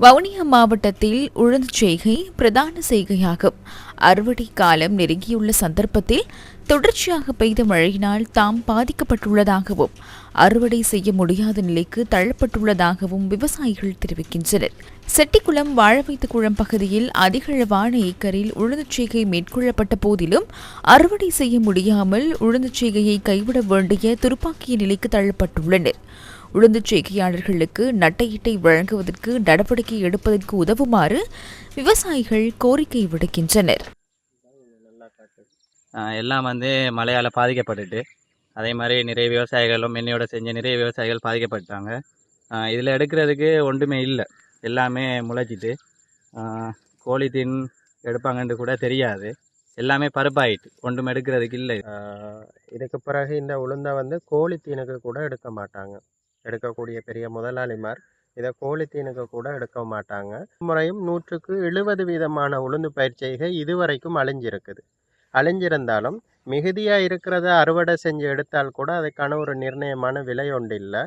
வவுனியா மாவட்டத்தில் உழுந்து செய்கை பிரதான செய்கையாகும். அறுவடை காலம் நெருங்கியுள்ள சந்தர்ப்பத்தில் தொடர்ச்சியாக பெய்த மழையினால் தாம் பாதிக்கப்பட்டுள்ளதாகவும் அறுவடை செய்ய முடியாத நிலைக்கு தள்ளப்பட்டுள்ளதாகவும் விவசாயிகள் தெரிவிக்கின்றனர். செட்டிக்குளம் வாழவைத்துக்குளம் பகுதியில் அதிகளவான ஏக்கரில் உழுந்துச்செய்கை மேற்கொள்ளப்பட்ட போதிலும் அறுவடை செய்ய முடியாமல் உழுந்துச்செய்கையை கைவிட வேண்டிய துருப்பாக்கிய நிலைக்கு தள்ளப்பட்டுள்ளனர். உளுந்துச் செய்கையாளர்களுக்கு நட்டையிட்டை வழங்குவதற்கு நடவடிக்கை எடுப்பதற்கு உதவுமாறு விவசாயிகள் கோரிக்கை விடுக்கின்றனர். எல்லாம் வந்து மழையால் பாதிக்கப்பட்டுட்டு அதே மாதிரி நிறைய விவசாயிகளும் என்னையோட செஞ்ச நிறைய விவசாயிகள் பாதிக்கப்பட்டாங்க இதில் எடுக்கிறதுக்கு ஒன்றுமே இல்லை. எல்லாமே முளைச்சிட்டு கோழித்தீன் கோழி எடுப்பாங்கன்னு கூட தெரியாது. எல்லாமே பருப்பாயிட்டு ஒன்றும் எடுக்கிறதுக்கு இல்லை. இதுக்கு பிறகு இந்த உளுந்தை வந்து கோழித்தீனுக்கு கூட எடுக்க மாட்டாங்க. எடுக்கக்கூடிய பெரிய முதலாளிமார் இதை கோழித்தீனுக்கு கூட எடுக்க மாட்டாங்க. முறையும் நூற்றுக்கு எழுபது வீதமான உளுந்து பயிற்சிகள் இதுவரைக்கும் அழிஞ்சிருக்குது. அழிஞ்சிருந்தாலும் மிகுதியாக இருக்கிறத அறுவடை செஞ்சு எடுத்தால் கூட அதுக்கான ஒரு நிர்ணயமான விலை ஒன்று இல்லை